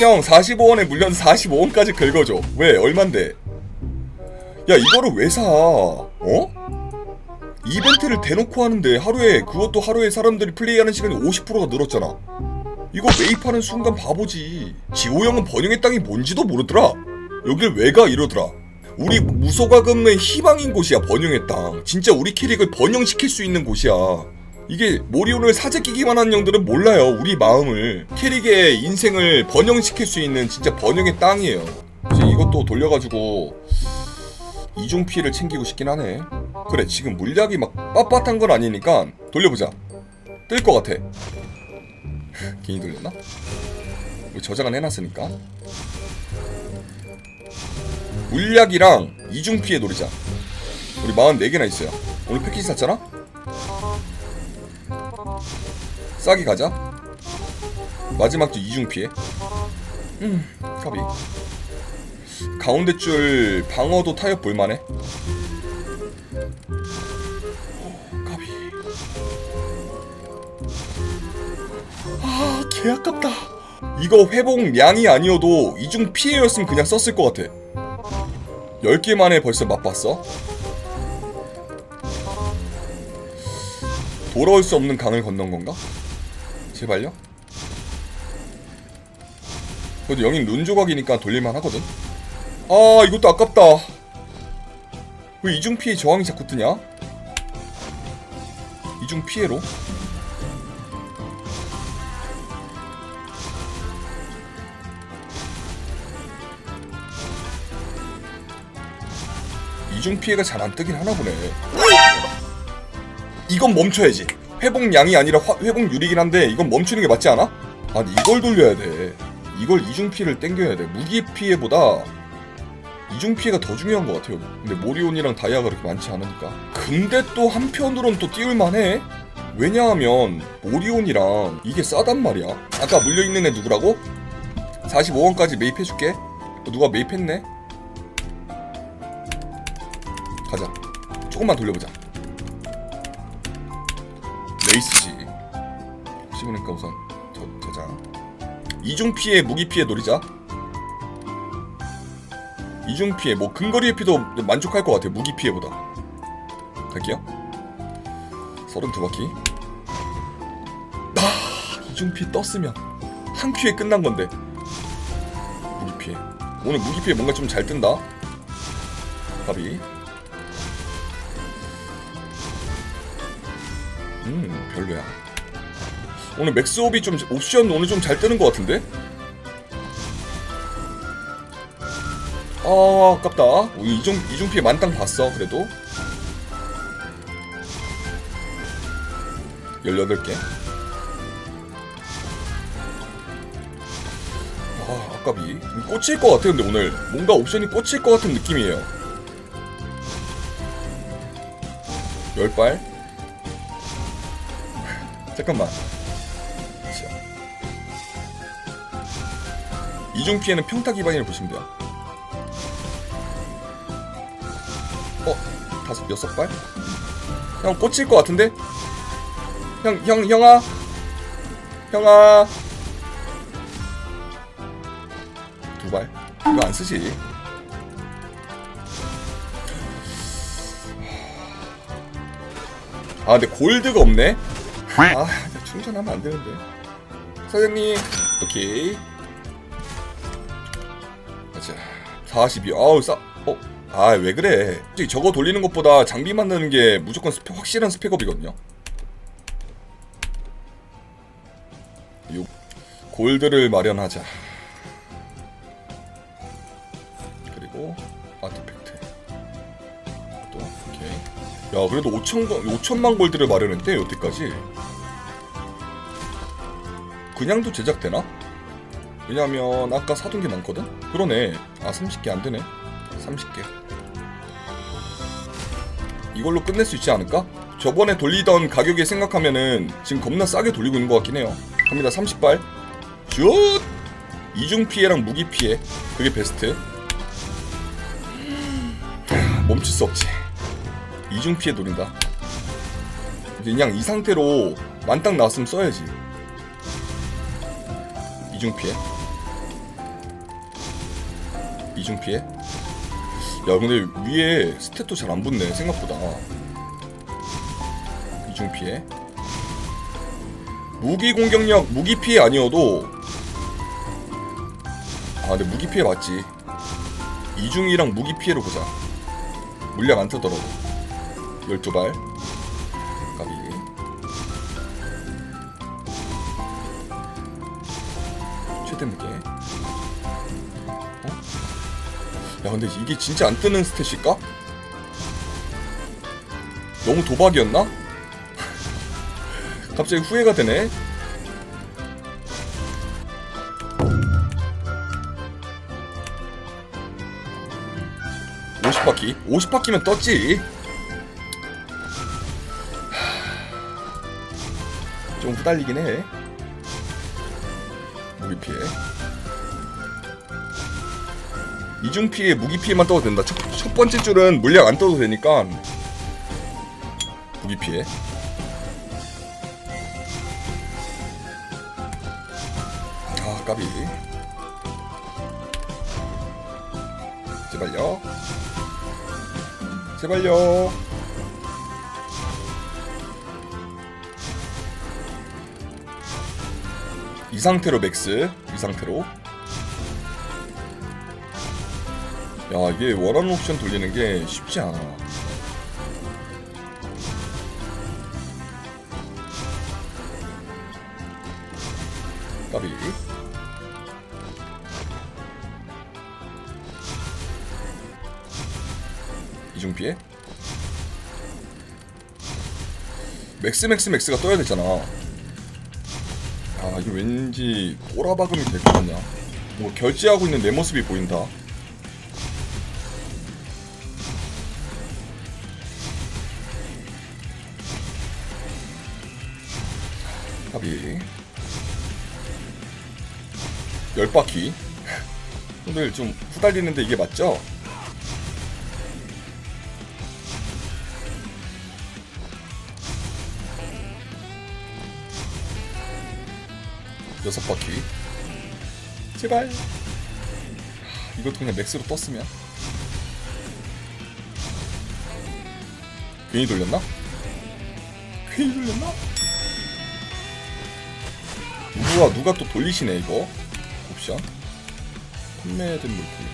형 45원에 물건 45원까지 긁어줘. 왜? 얼만데? 야 이거를 왜 사? 어? 이벤트를 대놓고 하는데 하루에 그것도 하루에 사람들이 플레이하는 시간이 50%가 늘었잖아. 이거 매입하는 순간 바보지. 지호 형은 번영의 땅이 뭔지도 모르더라. 여길 왜 가? 이러더라. 우리 무소가금의 희망인 곳이야 번영의 땅. 진짜 우리 캐릭을 번영시킬 수 있는 곳이야 이게 모리온을 사재 끼기만 한 형들은 몰라요 우리 마음을. 캐릭의 인생을 번영시킬 수 있는 진짜 번영의 땅이에요. 이제 이것도 돌려가지고 이중 피해를 챙기고 싶긴 하네. 그래 지금 물약이 막 빳빳한 건 아니니까 돌려보자. 뜰 것 같아. 괜히 돌렸나? 우리 저장은 해놨으니까. 물약이랑 이중 피해 노리자. 우리 44개나 있어요. 오늘 패키지 샀잖아? 싸게 가자. 마지막 주 이중 피해. 음. 까비 가운데 줄 방어도 타협 볼만해? 오, 까비 아 개 아깝다. 이거 회복량이 아니어도 이중 피해였으면 그냥 썼을 것 같아. 10개 만에 벌써 맛봤어? 돌아올 수 없는 강을 건넌 건가? 제발요? 그래도 영인 룬 조각이니까 돌릴만 하거든? 아 이것도 아깝다 왜 이중 피해 저항이 자꾸 뜨냐? 이중 피해로? 이중 피해가 잘 안 뜨긴 하나 보네 이건 멈춰야지 회복량이 아니라 화- 회복률이긴 한데 이건 멈추는 게 맞지 않아? 아니 이걸 돌려야 돼. 이걸 이중 피해를 땡겨야 돼. 무기 피해보다 이중 피해가 더 중요한 것 같아요. 근데 모리온이랑 다이아가 그렇게 많지 않으니까. 근데 또 한편으론 또 띄울만해? 왜냐하면 모리온이랑 이게 싸단 말이야. 아까 물려있는 애 누구라고? 45원까지 매입해줄게. 어, 누가 매입했네? 가자. 조금만 돌려보자 레이스지. 씹으니까 우선 저, 저장 이중 피해 무기 피해 노리자. 이중 피해 뭐 근거리 피도 만족할 것 같아 무기 피해보다. 갈게요. 32바퀴. 아 이중 피해 떴으면 한 큐에 끝난 건데. 무기 피해. 오늘 무기 피해 뭔가 좀 잘 뜬다. 가비 음 별로야. 오늘 맥스옵이 좀 옵션 오늘 좀 잘 뜨는 것 같은데? 아 아깝다. 오, 이중 이중 피해 만땅 봤어 그래도. 18개. 아 아깝이. 좀 꽂힐 것 같아 근데 오늘. 뭔가 옵션이 꽂힐 것 같은 느낌이에요. 10발 잠깐만. 자. 이중 피해는 평타 기반이라 보시면 돼요. 어, 다섯 여섯 발? 형 꽂힐 것 같은데? 형, 형, 형아, 형아. 두 발? 이거 안 쓰지? 아, 근데 골드가 없네. 아, 나 충전하면 안 되는데. 사장님, 오케이. 가자. 42. 아우, 싸. 어? 아, 왜 그래? 저거 돌리는 것보다 장비 만드는 게 무조건 스펙, 확실한 스펙업이거든요. 요 골드를 마련하자. 그리고 아티팩트. 또 오케이. 야, 그래도 5천 5천만 골드를 마련했대 여태까지. 그냥도 제작되나? 왜냐면 아까 사둔 게 많거든? 그러네. 아 30개 안 되네. 30개. 이걸로 끝낼 수 있지 않을까? 저번에 돌리던 가격에 생각하면은 지금 겁나 싸게 돌리고 있는 것 같긴 해요. 갑니다. 30발. 슛! 이중 피해랑 무기 피해. 그게 베스트. 멈출 수 없지. 이중 피해 노린다. 그냥 이 상태로 만땅 나왔으면 써야지. 이중 피해. 이중 피해. 야 근데 위에 스탯도 잘 안 붙네 생각보다. 이중 피해. 무기 공격력 무기 피해 아니어도 아 근데 무기 피해 맞지. 이중이랑 무기 피해로 보자. 물량 안 뜨더라도 12발 야 근데 이게 진짜 안 뜨는 스탯일까? 너무 도박이었나? 갑자기 후회가 되네. 50바퀴? 50바퀴면 떴지. 하, 좀 후달리긴 해. 무기 피해 이중 피해 무기 피해만 떠도 된다 첫, 첫 번째 줄은 물량 안 떠도 되니까 무기 피해 아 까비 제발요 제발요. 이 상태로 맥스. 이 상태로. 야, 이게 원하는 옵션 돌리는 게 쉽지 않아. 까비. 이중 피해? 맥스 맥스 맥스가 떠야 되잖아. 아 이거 왠지 꼬라박음이 될 것 같냐? 뭐 결제하고 있는 내 모습이 보인다. 합이 열 바퀴. 오늘 좀 후달리는데 이게 맞죠? 여섯 바퀴 제발 하, 이것도 그냥 맥스로 떴으면 괜히 돌렸나? 괜히 돌렸나? 누가 누가 또 돌리시네 이거 옵션 판매된 물품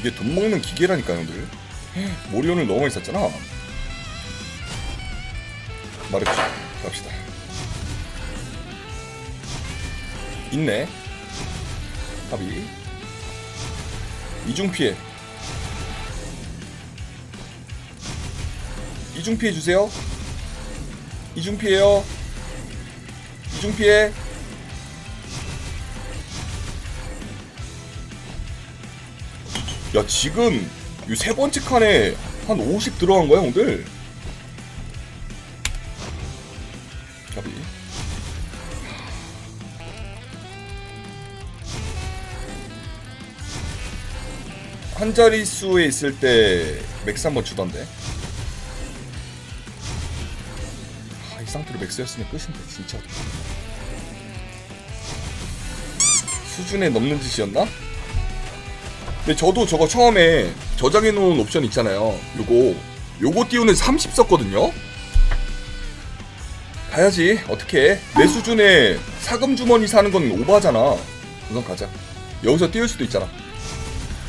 이게 돈 먹는 기계라니까 형들 모리온을 너무 많이 썼잖아 말했죠 갑시다 있네. 답이 이중 피해. 이중 피해 주세요. 이중 피해요. 이중 피해. 야 지금 이 세 번째 칸에 한 50 들어간 거야 오늘. 답이. 한 자릿수에 있을 때 맥스 한번 주던데 아, 이 상태로 맥스였으면 끝인데 진짜 수준에 넘는 짓이었나? 근데 저도 저거 처음에 저장해 놓은 옵션 있잖아요. 요거 요거 띄우는 30 썼거든요? 가야지. 어떻게 내 수준에 사금 주머니 사는 건 오바잖아. 우선 가자. 여기서 띄울 수도 있잖아.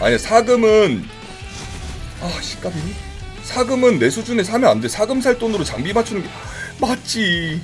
아니 사금은 아 시까비니 사금은 내 수준에 사면 안 돼. 사금 살 돈으로 장비 맞추는 게 맞지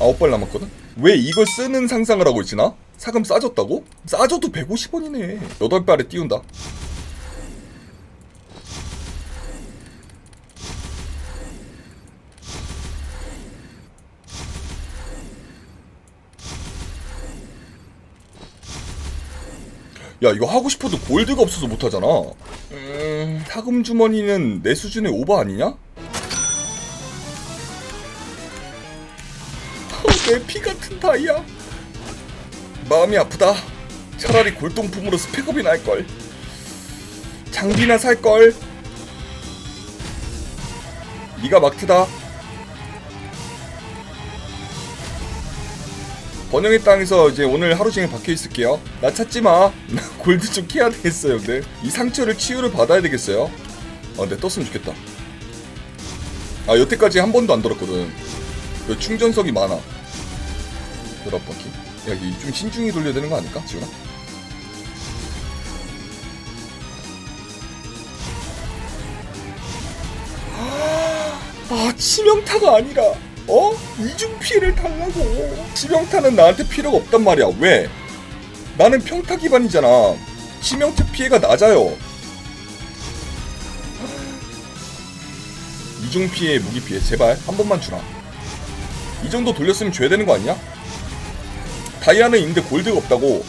9발 남았거든? 왜 이걸 쓰는 상상을 하고 있지나? 사금 싸졌다고? 싸져도 150원이네 8발에 띄운다 야 이거 하고 싶어도 골드가 없어서 못하잖아 음... 사금 주머니는 내 수준의 오버 아니냐? 내 피 같은 다이아. 마음이 아프다. 차라리 골동품으로 스펙업이 날걸. 장비나 살걸. 네가 막트다. 번영의 땅에서 이제 오늘 하루 종일 박혀 있을게요. 나 찾지 마. 나 골드 좀 캐야 되겠어요 근데. 이 상처를 치유를 받아야 되겠어요? 아 근데 떴으면 좋겠다. 아 여태까지 한 번도 안 여기 충전석이 많아 열한 바퀴 야 이게 좀 신중히 돌려야 되는 거 아닐까 지훈아? 아 치명타가 아니라 어? 이중 피해를 달라고 치명타는 나한테 필요가 없단 말이야 왜? 나는 평타 기반이잖아 치명타 피해가 낮아요 이중 피해 무기 피해 제발 한 번만 주라 이 정도 돌렸으면 줘야 되는 거 아니야? 다이아는 있는데 골드가 없다고?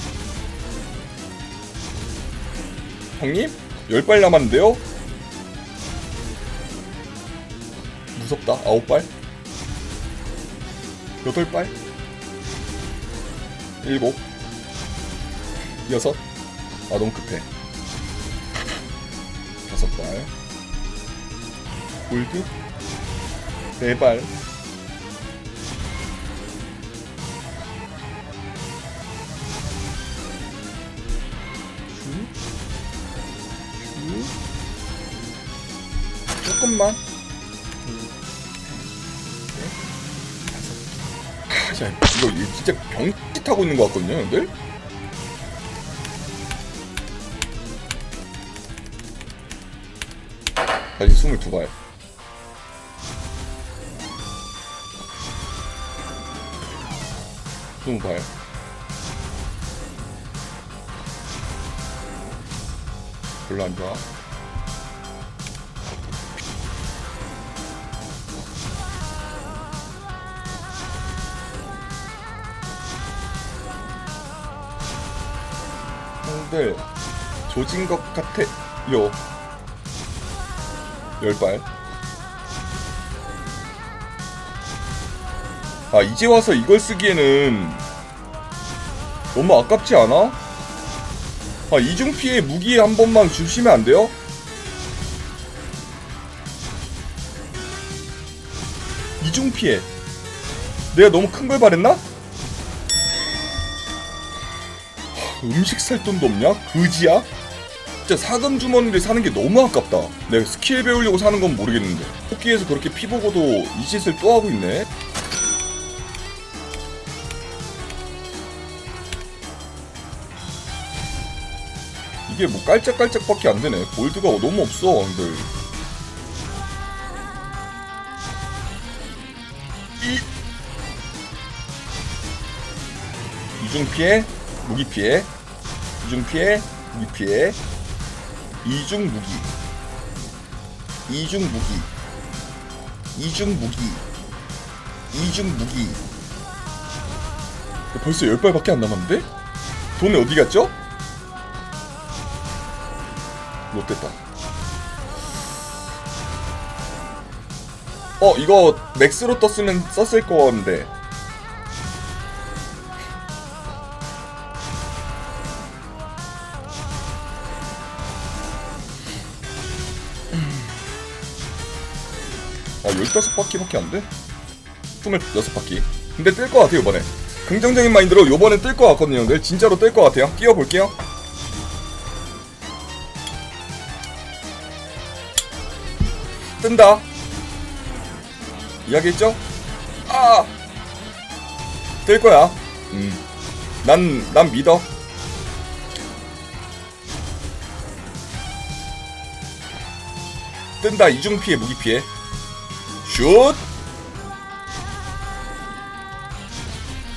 형님? 열발 남았는데요? 무섭다. 아홉 발? 여덟 발? 일곱? 여섯? 아 너무 급해. 다섯 발. 골드? 네발 조금만 아, 야, 이거 이거 진짜 병짓 하고 있는 것 같거든요, 형들? 다시 22발. 스무 발. 별로 안 좋아. 형들 조진 것 같아 요 열발 아 이제 와서 이걸 쓰기에는 너무 아깝지 않아? 아 이중 피해 무기 한 번만 주시면 안 돼요? 이중 피해 내가 너무 큰 걸 바랬나? 음식 살 돈도 없냐? 그지야? 진짜 사금 주머니를 사는 게 너무 아깝다. 내가 스킬 배우려고 사는 건 모르겠는데. 토끼에서 그렇게 피 보고도 이 짓을 또 하고 있네. 이게 뭐 깔짝깔짝밖에 안 되네. 골드가 너무 없어. 이 이중 피해, 무기 피해, 이중 피해, 무기 피해, 이중 무기, 이중 무기, 이중 무기, 이중 무기. 벌써 열 발밖에 안 남았는데? 돈이 어디 갔죠? 롯됐다. 어 이거 맥스로 떴으면 썼을 건데. 15 바퀴밖에 안 돼? 26 바퀴. 근데 뜰 것 같아요 이번에. 긍정적인 마인드로 요번에 뜰 것 같거든요. 형들 진짜로 뜰 것 같아요. 끼워볼게요. 뜬다. 이야기 했죠? 아! 뜰 거야. 음. 난, 난 믿어. 뜬다. 이중 피해 무기 피해 슛!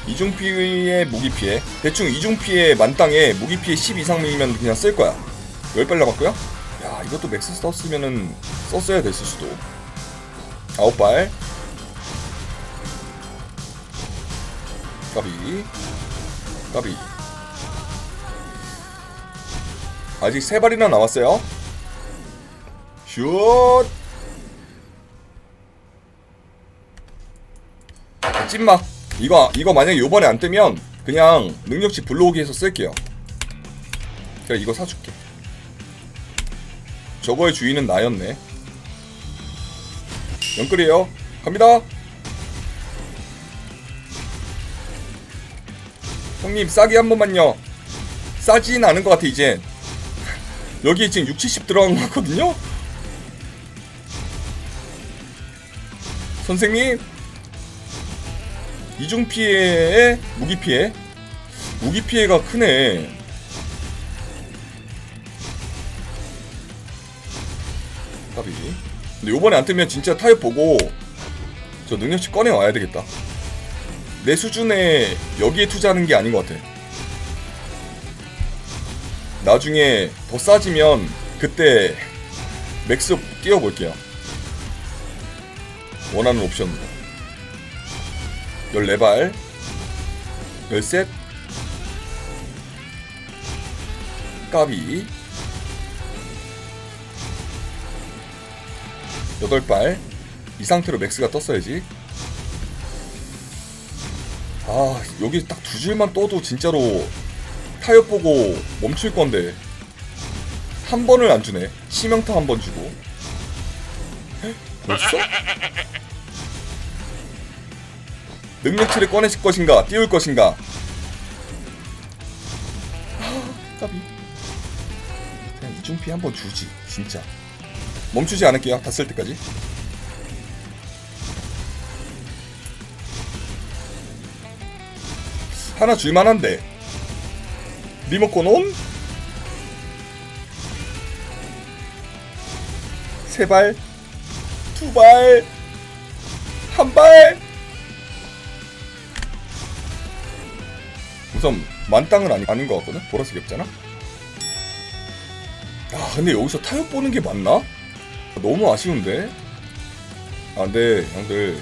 이중 피해 무기 피해. 대충 이중 피해 만땅에 무기 피해 10 이상이면 그냥 쓸 거야. 10발 남았고요. 야 이것도 맥스 썼으면은 썼어야 됐을 수도. 9발. 까비. 까비. 아직 3발이나 남았어요. 슛 찐막 이거 이거 만약에 요번에 안 뜨면 그냥 능력치 불러오기해서 쓸게요. 그래 이거 사줄게. 저거의 주인은 나였네. 영끌이에요. 갑니다. 형님 싸게 한 번만요. 싸진 않은 것 같아 이젠 여기 지금 6, 70 들어간 것 같거든요? 선생님 이중 피해에 무기 피해? 무기 피해가 크네. 까비. 근데 요번에 안 뜨면 진짜 타협 보고 저 능력치 꺼내 와야 되겠다. 내 수준에 여기에 투자하는 게 아닌 것 같아. 나중에 더 싸지면 그때 맥스 띄워볼게요. 원하는 옵션으로 14발. 13 까비. 8발. 이 상태로 맥스가 떴어야지. 아 여기 딱 두 줄만 떠도 진짜로 타협 보고 멈출 건데. 한 번을 안 주네. 치명타 한 번 주고. 에? 멈췄어? 능력치를 꺼내실 것인가 띄울 것인가? 아, 까비. 그냥 이중피 한번 주지 진짜. 멈추지 않을게요 다 쓸 때까지. 하나 줄만한데. 리모컨 온? 세 발, 두 발, 한 발. 우선 만땅은 아니, 아닌 것 같거든. 보라색이 없잖아. 아 근데 여기서 타협 보는 게 맞나? 너무 아쉬운데. 아 근데 형들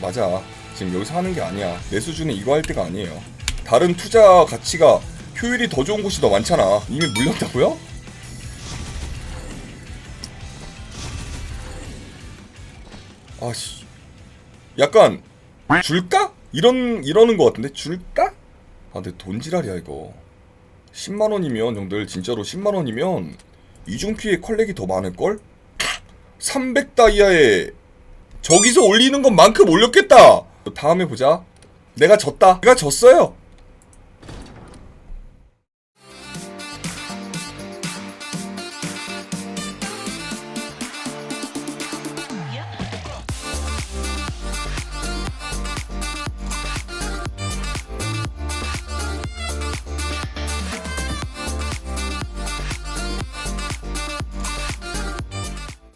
맞아. 지금 여기서 하는 게 아니야. 내 수준이 이거 할 때가 아니에요. 다른 투자 가치가 효율이 더 좋은 곳이 더 많잖아. 이미 물렸다고요? 아씨, 약간 줄까? 이런 이러는 것 같은데 줄까? 아, 근데 돈 지랄이야 이거. 10만 원이면 형들 진짜로 10만 원이면 이중 피해 컬렉이 더 많을 걸? 300 다이아에 저기서 올리는 것만큼 올렸겠다. 다음에 보자. 내가 졌다. 내가 졌어요.